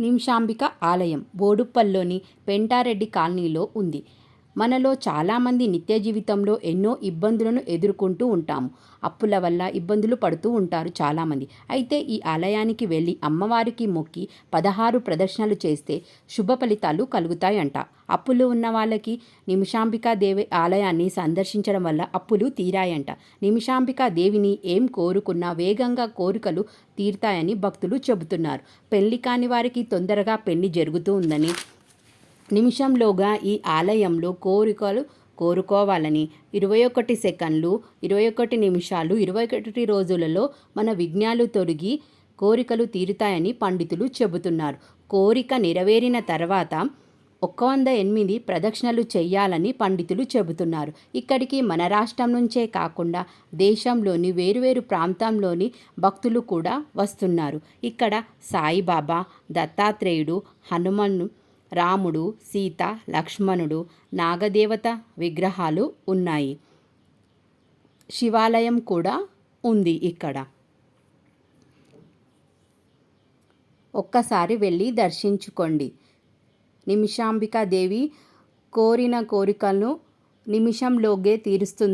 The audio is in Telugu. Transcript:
నిమిషాంబిక ఆలయం బోడుప్పల్లోని పెంటారెడ్డి కాలనీలో ఉంది. మనలో చాలామంది నిత్య జీవితంలో ఎన్నో ఇబ్బందులను ఎదుర్కొంటూ ఉంటాము. అప్పుల వల్ల ఇబ్బందులు పడుతూ ఉంటారు చాలామంది. అయితే ఈ ఆలయానికి వెళ్ళి అమ్మవారికి మొక్కి పదహారు ప్రదర్శనలు చేస్తే శుభ ఫలితాలు కలుగుతాయంట. అప్పులు ఉన్న వాళ్ళకి నిమిషాంబికా దేవి ఆలయాన్ని సందర్శించడం వల్ల అప్పులు తీరాయంట. నిమిషాంబికా దేవిని ఏం కోరుకున్నా వేగంగా కోరికలు తీరుతాయని భక్తులు చెబుతున్నారు. పెళ్ళి కాని వారికి తొందరగా పెళ్ళి జరుగుతూ ఉందని నిమిషంలోగా ఈ ఆలయంలో కోరికలు కోరుకోవాలని ఇరవై ఒకటి సెకండ్లు ఇరవై ఒకటి నిమిషాలు ఇరవై ఒకటి రోజులలో మన విఘ్నాలు తొలగి కోరికలు తీరుతాయని పండితులు చెబుతున్నారు. కోరిక నెరవేరిన తర్వాత ఒక్క వంద ఎనిమిది ప్రదక్షిణలు చేయాలని పండితులు చెబుతున్నారు. ఇక్కడికి మన రాష్ట్రం నుంచే కాకుండా దేశంలోని వేరువేరు ప్రాంతంలోని భక్తులు కూడా వస్తున్నారు. ఇక్కడ సాయిబాబా దత్తాత్రేయుడు హనుమన్ను రాముడు సీత లక్ష్మణుడు నాగదేవత విగ్రహాలు ఉన్నాయి. శివాలయం కూడా ఉంది ఇక్కడ. ఒక్కసారి వెళ్ళి దర్శించుకోండి. నిమిషాంబికా దేవి కోరిన కోరికలను నిమిషంలోగే తీరుస్తుంది